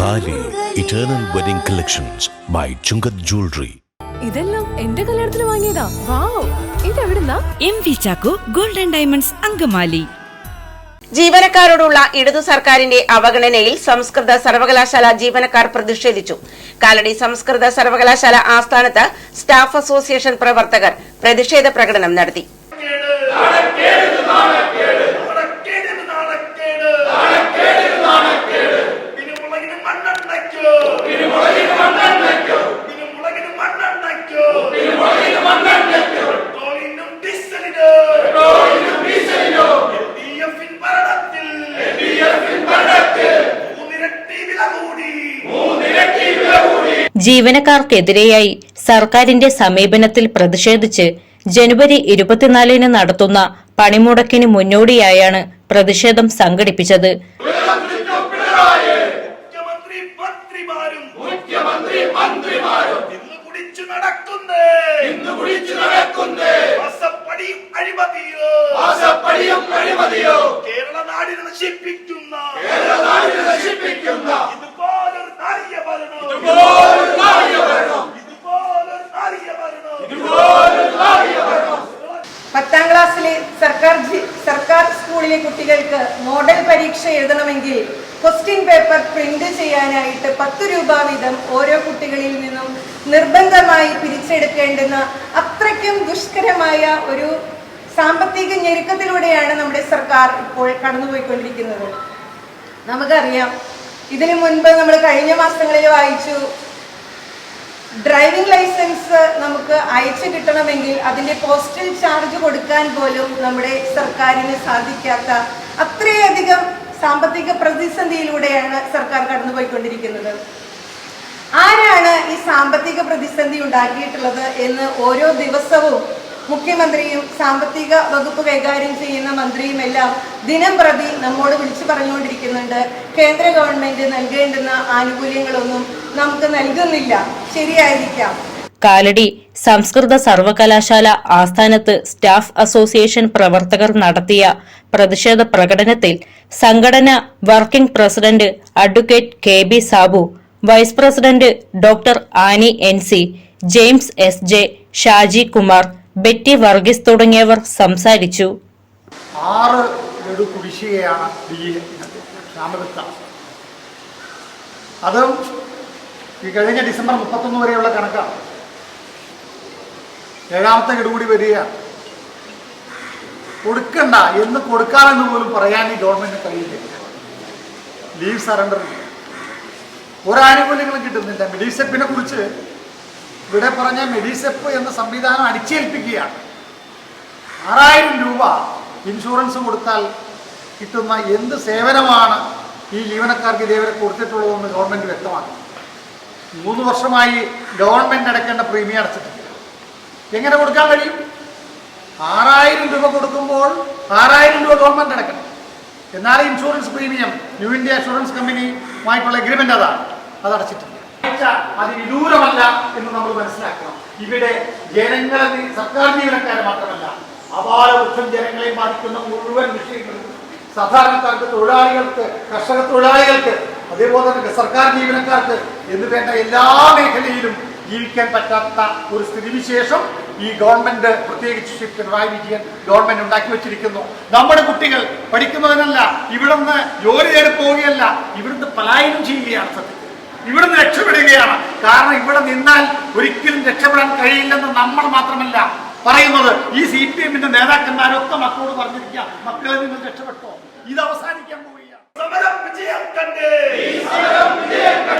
Thali eternal wedding collections by Chungath jewellery ഇതെല്ലാം എന്റെ കല്യാണത്തിന് വാങ്ങിയതാ. Wow. ഇതെവിടുന്നാ? M V Chacko golden diamonds Angamaly. ജീവനക്കാരോടുള്ള ഇടതു സർക്കാരിന്റെ അവഗണനയിൽ സംസ്കൃത സർവകലാശാല ജീവനക്കാർ പ്രതിഷേധിച്ചു. കാലടി സംസ്കൃത സർവകലാശാല ആസ്ഥാനത്ത് സ്റ്റാഫ് അസോസിയേഷൻ പ്രവർത്തകർ പ്രതിഷേധ പ്രകടനം നടത്തി. ജീവനക്കാർക്കെതിരെയായി സർക്കാരിന്റെ സമീപനത്തിൽ പ്രതിഷേധിച്ച് ജനുവരി ഇരുപത്തിനാലിന് നടത്തുന്ന പണിമുടക്കിന് മുന്നോടിയായാണ് പ്രതിഷേധം സംഘടിപ്പിച്ചത്. കേരള നാടിനെ നശിപ്പിക്കുന്ന. കേരള നാടിനെ നശിപ്പിക്കുന്ന. കുട്ടികൾക്ക് മോഡൽ പരീക്ഷ എഴുതണമെങ്കിൽ ക്വസ്റ്റ്യൻ പേപ്പർ പ്രിന്റ് ചെയ്യാനായിട്ട് പത്ത് രൂപ വീതം ഓരോ കുട്ടികളിൽ നിന്നും നിർബന്ധമായി പിരിച്ചെടുക്കേണ്ടുന്ന അത്രയ്ക്കും ദുഷ്കരമായ ഒരു സാമ്പത്തിക ഞെരുക്കത്തിലൂടെയാണ് നമ്മുടെ സർക്കാർ ഇപ്പോൾ കടന്നുപോയിക്കൊണ്ടിരിക്കുന്നത്. നമുക്കറിയാം ഇതിനു മുൻപ് നമ്മൾ കഴിഞ്ഞ മാസങ്ങളിൽ വായിച്ചു ഡ്രൈവിംഗ് ലൈസൻസ് നമുക്ക് അയച്ചു കിട്ടണമെങ്കിൽ അതിന്റെ പോസ്റ്റൽ ചാർജ് കൊടുക്കാൻ പോലും നമ്മുടെ സർക്കാരിന് സാധിക്കാത്ത അത്രയധികം സാമ്പത്തിക പ്രതിസന്ധിയിലൂടെയാണ് സർക്കാർ കടന്നുപോയിക്കൊണ്ടിരിക്കുന്നത്. ആരാണ് ഈ സാമ്പത്തിക പ്രതിസന്ധി ഉണ്ടാക്കിയിട്ടുള്ളത് എന്ന് ഓരോ ദിവസവും മുഖ്യമന്ത്രിയും സാമ്പത്തിക വകുപ്പ് കൈകാര്യം ചെയ്യുന്ന മന്ത്രിയും എല്ലാം ദിനം പ്രതി നമ്മോട് വിളിച്ചു പറഞ്ഞുകൊണ്ടിരിക്കുന്നുണ്ട്. കേന്ദ്ര ഗവൺമെന്റ് നൽകേണ്ടുന്ന ആനുകൂല്യങ്ങളൊന്നും നമുക്ക് നൽകുന്നില്ല. ശരിയായിരിക്കാം. കാലടി സംസ്കൃത സർവകലാശാല ആസ്ഥാനത്ത് സ്റ്റാഫ് അസോസിയേഷൻ പ്രവർത്തകർ നടത്തിയ പ്രതിഷേധ പ്രകടനത്തിൽ സംഘടന working president advocate K B Sabu vice president doctor Annie N C James S J Shaji Kumar Betty Varghese തുടങ്ങിയവർ സംസാരിച്ചു. ആറ് കുടിശ്ശികയാണ് ഈ ക്ഷാമബത്ത അതും ഈ കഴിഞ്ഞ ഡിസംബർ മുപ്പത്തൊന്ന് വരെയുള്ള കണക്കാണ്. ഏഴാമത്തെ ഗഡു കൂടി കൊടുക്കണ്ട എന്ന് കൊടുക്കാമെന്ന് പോലും പറയാൻ ഈ ഗവൺമെന്റിന് കഴിയില്ല. Leave surrender. ഒരാനുകൂല്യങ്ങളും കിട്ടുന്നില്ല. മിഡീസെപ്പിനെ കുറിച്ച് ഇവിടെ പറഞ്ഞ മെഡിസെപ്പ് എന്ന സംവിധാനം അടിച്ചേൽപ്പിക്കുകയാണ്. ആറായിരം രൂപ ഇൻഷുറൻസ് കൊടുത്താൽ കിട്ടുന്ന എന്ത് സേവനമാണ് ഈ ജീവനക്കാർക്ക് ഇതേവരെ കൊടുത്തിട്ടുള്ളതെന്ന് ഗവൺമെന്റ് വ്യക്തമാക്കി. മൂന്ന് വർഷമായി ഗവൺമെന്റ് അടയ്ക്കേണ്ട പ്രീമിയം അടച്ചിട്ടില്ല. എങ്ങനെ കൊടുക്കാൻ കഴിയും? ആറായിരം രൂപ കൊടുക്കുമ്പോൾ ആറായിരം രൂപ ഗവൺമെന്റ് അടയ്ക്കണം എന്നാൽ insurance premium New India insurance കമ്പനിയുമായിട്ടുള്ള agreement അതാണ്. അത് അടച്ചിട്ടില്ല. അത് വിദൂരമല്ല എന്ന് നമ്മൾ മനസ്സിലാക്കണം. ഇവിടെ ജനങ്ങളെ സർക്കാർ ജീവനക്കാരെ മാത്രമല്ല അപാരവൃദ്ധം ജനങ്ങളെ ബാധിക്കുന്ന മുഴുവൻ വിഷയങ്ങളും സാധാരണക്കാർക്ക് തൊഴിലാളികൾക്ക് കർഷക തൊഴിലാളികൾക്ക് അതേപോലെ തന്നെ സർക്കാർ ജീവനക്കാർക്ക് എന്ന് വേണ്ട എല്ലാ മേഖലയിലും ജീവിക്കാൻ പറ്റാത്ത ഒരു സ്ഥിതിവിശേഷം ഈ ഗവൺമെന്റ് പ്രത്യേകിച്ച് ശ്രീ പിണറായി വിജയൻ ഗവൺമെന്റ് ഉണ്ടാക്കി വെച്ചിരിക്കുന്നു. നമ്മുടെ കുട്ടികൾ പഠിക്കുന്നതിനല്ല ഇവിടുന്ന് ജോലി തേടി പോവുകയല്ല ഇവിടുന്ന് പലായനം ചെയ്യുകയാണ് സത്യത്തിൽ. ഇവിടുന്ന് രക്ഷപ്പെടുകയാണ്. കാരണം ഇവിടെ നിന്നാൽ ഒരിക്കലും രക്ഷപ്പെടാൻ കഴിയില്ലെന്ന് നമ്മൾ മാത്രമല്ല പറയുന്നത്. ഈ സി പി എമ്മിന്റെ നേതാക്കന്മാരൊക്കെ മക്കളോട് പറഞ്ഞിരിക്കുക മക്കളെ നിങ്ങൾ രക്ഷപ്പെട്ടോ? ഇത് അവസാനിക്കാൻ പോവുകയാണ്. സമരം വിജയം കണ്ടേ. സമരം വിജയം കണ്ടേ.